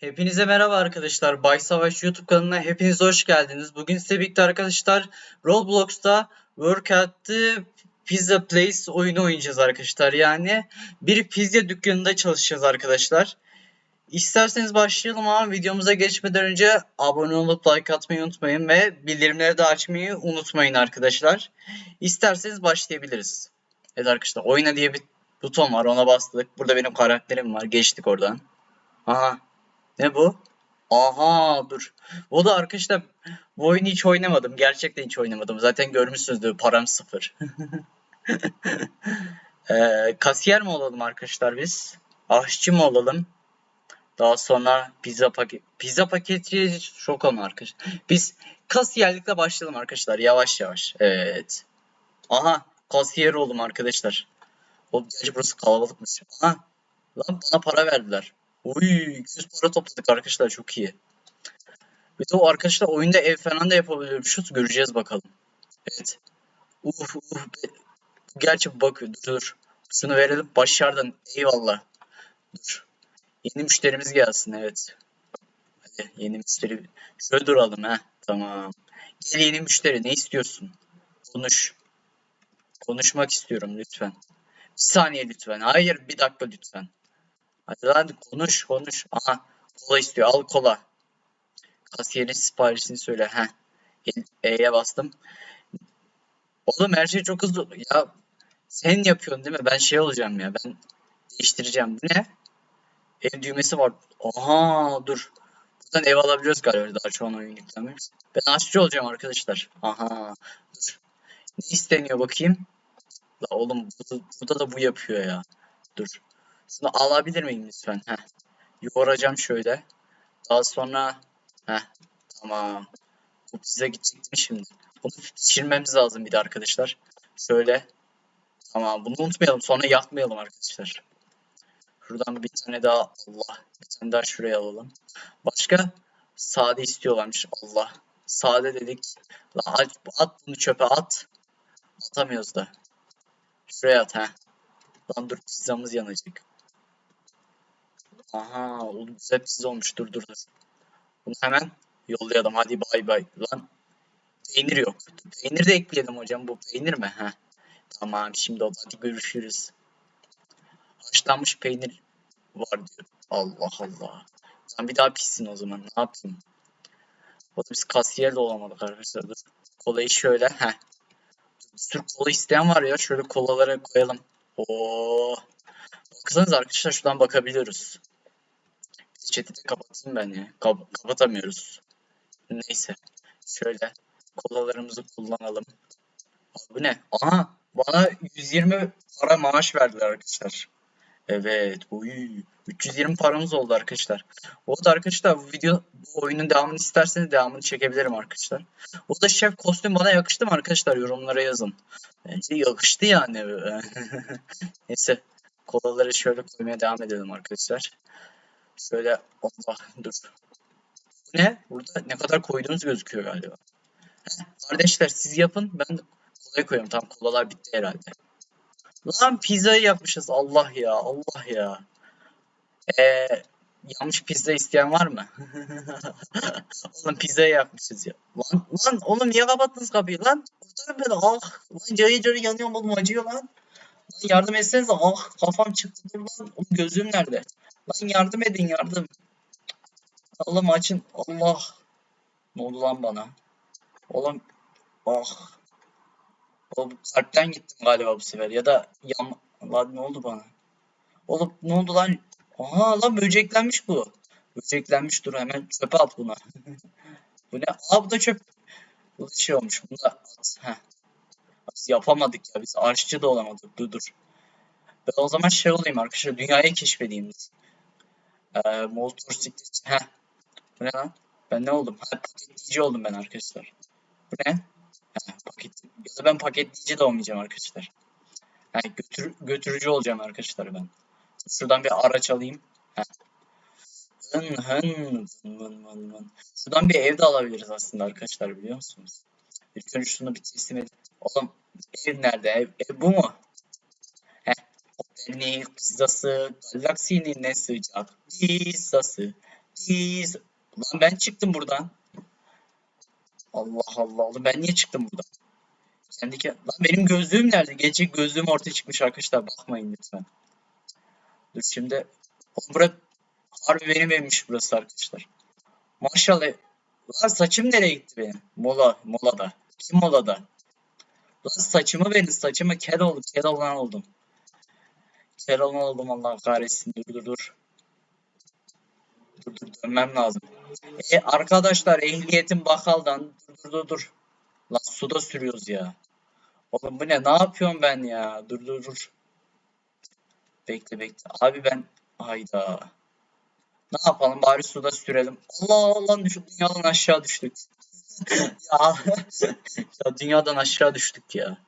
Hepinize merhaba arkadaşlar. Bay Savaş YouTube kanalına hepiniz hoş geldiniz. Bugün size birlikte arkadaşlar Roblox'ta Work at the Pizza Place oyunu oynayacağız arkadaşlar. Yani bir pizza dükkanında çalışacağız arkadaşlar. İsterseniz başlayalım ama videomuza geçmeden önce abone olup like atmayı unutmayın ve bildirimleri de açmayı unutmayın arkadaşlar. İsterseniz başlayabiliriz. Evet arkadaşlar oyna diye bir buton var ona bastık. Burada benim karakterim var. Geçtik oradan. Aha ne bu? Aha dur. O da arkadaşlar bu oyunu hiç oynamadım. Gerçekten hiç oynamadım. Zaten görmüşsünüzdür param sıfır. Ee, kasiyer mi olalım arkadaşlar biz? Aşçı mı olalım? Daha sonra pizza paket pizza paketi şok ama arkadaşlar. Biz kasiyerlikle başlayalım arkadaşlar yavaş yavaş. Evet. Aha kasiyer oldum arkadaşlar. O gerçi burası kalabalıkmış. Aha lan bana para verdiler. Uy 200 para topladık arkadaşlar çok iyi. Bir de o arkadaşlar oyunda ev falan da yapabiliyormuşuz. Göreceğiz bakalım. Evet. Uf uf. Gerçi bak dur. Şunu verelim başardan. Eyvallah. Dur. Yeni müşterimiz gelsin evet. Hadi yeni müşteri. Şöyle duralım ha. Tamam. Gel yeni müşteri ne istiyorsun? Konuş. Konuşmak istiyorum lütfen. Bir saniye lütfen. Hayır bir dakika lütfen. Hadi lan konuş konuş. Aha kola istiyor. Al kola. Kasiyerin siparişini söyle. Heh. E'ye bastım. Oğlum her şey çok hızlı. Ya sen yapıyorsun değil mi? Ben şey olacağım ya. Ben değiştireceğim. Bu ne? Ev düğmesi var. Aha dur. Buradan ev alabiliyoruz galiba daha şu oyun yüklenmemiş. Ben aşçı olacağım arkadaşlar. Aha. Dur. Ne isteniyor bakayım? La oğlum bu- burada da bu yapıyor ya. Dur. Şunu alabilir miyim lütfen? Heh. Yoğuracağım şöyle. Daha sonra heh. Tamam. Bu pizza gidecekti mi şimdi? Bunu pişirmemiz lazım bir de arkadaşlar. Şöyle. Tamam bunu unutmayalım. Sonra yakmayalım arkadaşlar. Şuradan bir tane daha Allah. Bir tane daha şuraya alalım. Başka? Sade istiyorlarmış. Allah. Sade dedik. La at, at bunu çöpe at. Atamıyoruz da. Şuraya at ha. Lan dur pizzamız yanacak. Aha oğlum pizza olmuş. Dur dur dur. Bunu hemen yollayalım. Hadi bay bay. Lan peynir yok. Peynir de ekleyelim hocam. Bu peynir mi? Heh. Tamam şimdi oldu. Hadi görüşürüz. Haşlanmış peynir var diyor. Allah Allah. Sen bir daha pişsin o zaman. Ne yapayım? O da biz kasiyer de olamadık arkadaşlar. Dur. Kolayı şöyle. Heh. Bir sürü kola isteyen var ya. Şöyle kolalara koyalım. Oo. Baksanıza arkadaşlar şuradan bakabiliyoruz. Chat'i de kapatayım ben ya. Kap- kapatamıyoruz. Neyse. Şöyle kolalarımızı kullanalım. Abi ne? Aha bana 120 para maaş verdiler arkadaşlar. Evet. Uy, 320 paramız oldu arkadaşlar. O da arkadaşlar bu video bu oyunun devamını isterseniz devamını çekebilirim arkadaşlar. O da şef kostüm bana yakıştı mı arkadaşlar? Yorumlara yazın. Bence yakıştı yani. Neyse. Kolaları şöyle koymaya devam edelim arkadaşlar. Şöyle Allah dur. Ne? Burada ne kadar koyduğunuz gözüküyor galiba. Heh, kardeşler siz yapın. Ben kolaya koyuyorum. Tamam kolalar bitti herhalde. Lan pizzayı yapmışız. Allah ya. Allah ya. Ee, yanmış pizza isteyen var mı? oğlum pizzayı yapmışız ya. Lan lan oğlum niye kapattınız kapıyı lan? Kurtarın beni. Ah lan cayı cayı yanıyorum oğlum acıyor lan. Yardım etsenize. Ah kafam çıktı dur lan. Gözüm nerede? Lan yardım edin yardım. Oğlum açın. Allah. Ne oldu lan bana? Oğlum ah. Oğlum kalpten gittim galiba bu sefer ya da yan... Lan ne oldu bana? Oğlum ne oldu lan? Aha lan böceklenmiş bu. Böceklenmiş dur hemen çöpe at buna. bu ne? Aa bu da çöp. Bu da şey olmuş. Bunu da at. Heh. Biz yapamadık ya. Biz aşçı da olamadık. Dur dur. Ben o zaman şey olayım arkadaşlar. Dünyayı keşfedeyim biz. Ee, motosiklet. Heh. Bu ne lan? Ben ne oldum? Ha, paketleyici oldum ben arkadaşlar. Bu ne? Ha, paket. Ya da ben paketleyici de olmayacağım arkadaşlar. Yani götür, götürücü olacağım arkadaşlar ben. Şuradan bir araç alayım. Heh. Hın hın vın vın vın. Şuradan bir ev de alabiliriz aslında arkadaşlar biliyor musunuz? İlk önce şunu bir teslim edin. Oğlum ev nerede? Ev, ev bu mu? Heh. Otelin pizzası, galaksinin ne sıcak pizzası. Please. Lan ben çıktım buradan. Allah Allah oğlum ben niye çıktım buradan? Kendi ke- Lan benim gözlüğüm nerede? Gece gözlüğüm ortaya çıkmış arkadaşlar. Bakmayın lütfen. Dur şimdi. Oğlum bura harbi benim evmiş burası arkadaşlar. Maşallah. Lan saçım nereye gitti benim? Mola, molada. Kim molada? Lan saçımı benim saçımı kel oldum. Kel olan oldum. Kel olan oldum Allah kahretsin. Dur dur dur. Dur dur dönmem lazım. E arkadaşlar ehliyetim bakaldan. Dur dur dur dur. Lan suda sürüyoruz ya. Oğlum bu ne? Ne yapıyorum ben ya? Dur dur dur. Bekle bekle. Abi ben hayda. Ne yapalım bari suda sürelim. Allah Allah düştük dünyadan aşağı düştük. Ya, ya dünyadan aşağı düştük ya.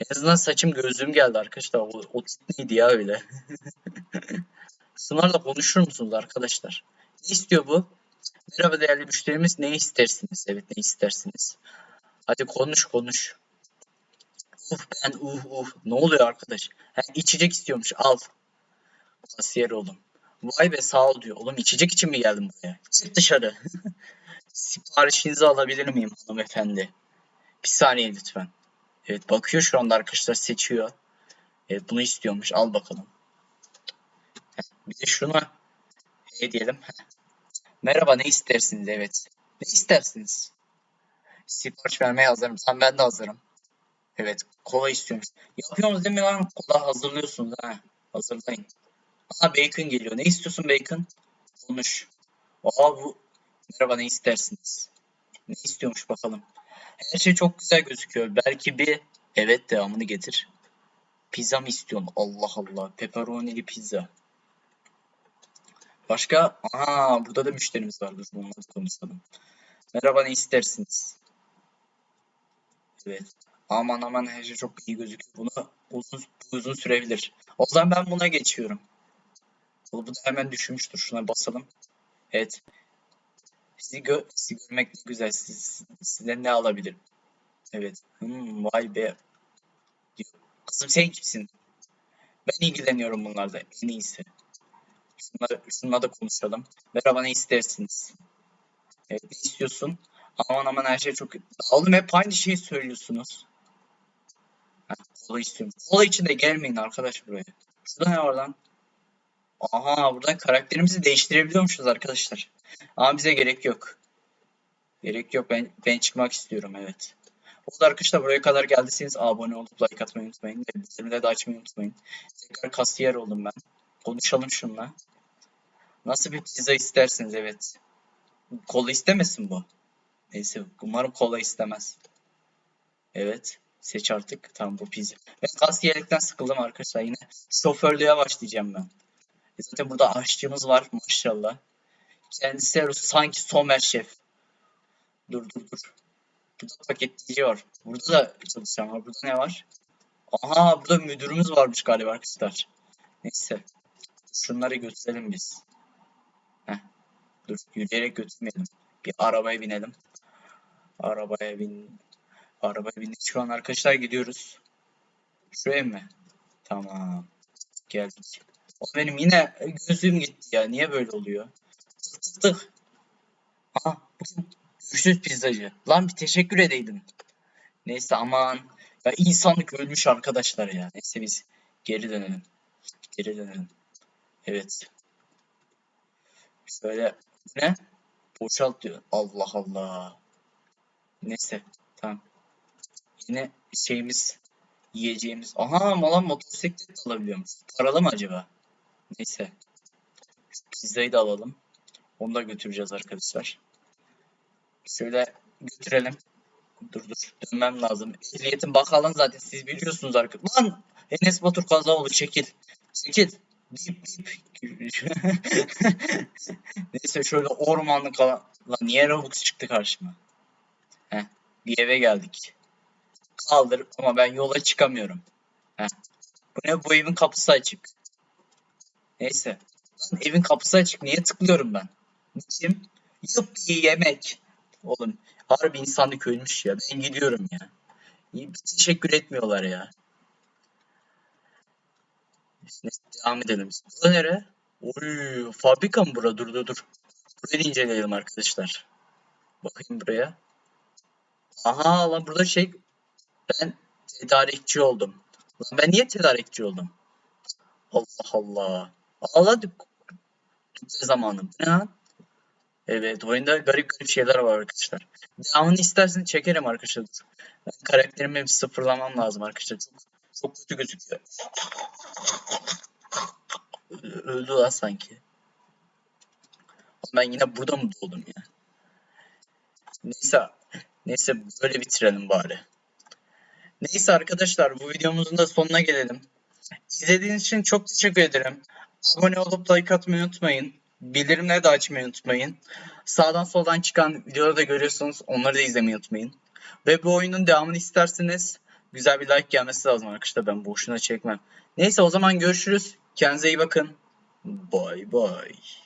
En azından saçım gözlüğüm geldi arkadaşlar. O, o tip neydi ya öyle? Şunlarla konuşur musunuz arkadaşlar? Ne istiyor bu? Merhaba değerli müşterimiz ne istersiniz? Evet ne istersiniz? Hadi konuş konuş. Uh ben uh uh. Ne oluyor arkadaş? Ha, içecek istiyormuş al. Kasiyer oğlum. Vay be sağ ol diyor. Oğlum içecek için mi geldin buraya? Çık dışarı. Siparişinizi alabilir miyim hanımefendi? Bir saniye lütfen. Evet bakıyor şu anda arkadaşlar seçiyor. Evet bunu istiyormuş. Al bakalım. Bir de şunu hey diyelim. Merhaba ne istersiniz? Evet. Ne istersiniz? Sipariş vermeye hazırım. Sen ben de hazırım. Evet kola istiyormuş. Yapıyorsunuz değil mi lan? Kola hazırlıyorsunuz ha. Hazırlayın. Aha bacon geliyor. Ne istiyorsun bacon? Konuş. Aa bu. Merhaba ne istersiniz? Ne istiyormuş bakalım. Her şey çok güzel gözüküyor. Belki bir evet devamını getir. Pizza mı istiyorsun? Allah Allah. Pepperonili pizza. Başka? Aha burada da müşterimiz var. Dur bununla da konuşalım. Merhaba ne istersiniz? Evet. Aman aman her şey çok iyi gözüküyor. Bunu uzun, uzun sürebilir. O zaman ben buna geçiyorum. Bu da hemen düşmüştür. Şuna basalım. Evet. Sizi, gö sizi görmek ne güzel. Siz, sizden ne alabilirim? Evet. Hmm, vay be. Kızım sen kimsin? Ben ilgileniyorum bunlarda. En iyisi. Şunları, şununla da konuşalım. Merhaba ne istersiniz? Evet ne istiyorsun? Aman aman her şey çok... Oğlum hep aynı şeyi söylüyorsunuz. Ha, kola istiyorum. Kola için de gelmeyin arkadaş buraya. Şurada ne var lan? Aha buradan karakterimizi değiştirebiliyormuşuz arkadaşlar. Ama bize gerek yok. Gerek yok. Ben ben çıkmak istiyorum evet. O da arkadaşlar buraya kadar geldiyseniz abone olup like atmayı unutmayın. Bildirimleri de açmayı unutmayın. Tekrar kasiyer oldum ben. Konuşalım şunla. Nasıl bir pizza istersiniz evet. Kola istemesin bu. Neyse umarım kola istemez. Evet. Seç artık. Tamam bu pizza. Ben kasiyerlikten sıkıldım arkadaşlar. Yine şoförlüğe başlayacağım ben. Zaten burada aşçımız var maşallah. Kendisi sanki Somer şef. Dur dur dur. Burada paketleyici var. Burada da çalışan var. Burada ne var? Aha burada müdürümüz varmış galiba arkadaşlar. Neyse. Şunları götürelim biz. Heh. Dur yürüyerek götürmeyelim. Bir arabaya binelim. Arabaya bin. Arabaya bindik. Şu an arkadaşlar gidiyoruz. Şu ev mi? Tamam. Geldik. O benim yine gözlüğüm gitti ya. Niye böyle oluyor? Tık tık tık. Bugün güçsüz pizzacı. Lan bir teşekkür edeydin. Neyse aman. Ya insanlık ölmüş arkadaşlar ya. Neyse biz geri dönelim. Geri dönelim. Evet. Şöyle ne? Boşalt diyor. Allah Allah. Neyse. Tamam. Yine şeyimiz yiyeceğimiz. Aha malan motosiklet alabiliyormuş. Paralı mı acaba? Neyse. Pizzayı da alalım. Onu da götüreceğiz arkadaşlar. Şöyle götürelim. Dur dur. Dönmem lazım. Ehliyetim bakalım zaten siz biliyorsunuz arkadaşlar. Lan! Enes Batur kaza oldu. Çekil. Çekil. Bip bip. Neyse şöyle ormanlık alan. Lan niye Robux çıktı karşıma? Heh. Bir eve geldik. Kaldır ama ben yola çıkamıyorum. Heh. Bu ne? Bu evin kapısı açık. Neyse. Lan evin kapısı açık. Niye tıklıyorum ben? Kim? Yuppi yemek. Oğlum harbi insanlık ölmüş ya. Ben gidiyorum ya. Bir teşekkür etmiyorlar ya. Neyse devam edelim. Burada nere? Oy, fabrika mı bura? Dur dur dur. Burayı inceleyelim arkadaşlar. Bakayım buraya. Aha lan burada şey ben tedarikçi oldum. Lan ben niye tedarikçi oldum? Allah Allah. Allah dük dükle zamanı. Bu ne lan? Evet oyunda garip garip şeyler var arkadaşlar. Devamını istersen çekerim arkadaşlar. Ben karakterimi bir sıfırlamam lazım arkadaşlar. Çok, çok kötü gözüküyor. Öldü lan sanki. Ben yine burada mı doğdum ya? Neyse. Neyse böyle bitirelim bari. Neyse arkadaşlar bu videomuzun da sonuna gelelim. İzlediğiniz için çok teşekkür ederim. Abone olup like atmayı unutmayın. Bildirimleri de açmayı unutmayın. Sağdan soldan çıkan videoları da görüyorsunuz. Onları da izlemeyi unutmayın. Ve bu oyunun devamını isterseniz güzel bir like gelmesi lazım arkadaşlar. Ben boşuna çekmem. Neyse o zaman görüşürüz. Kendinize iyi bakın. Bye bye.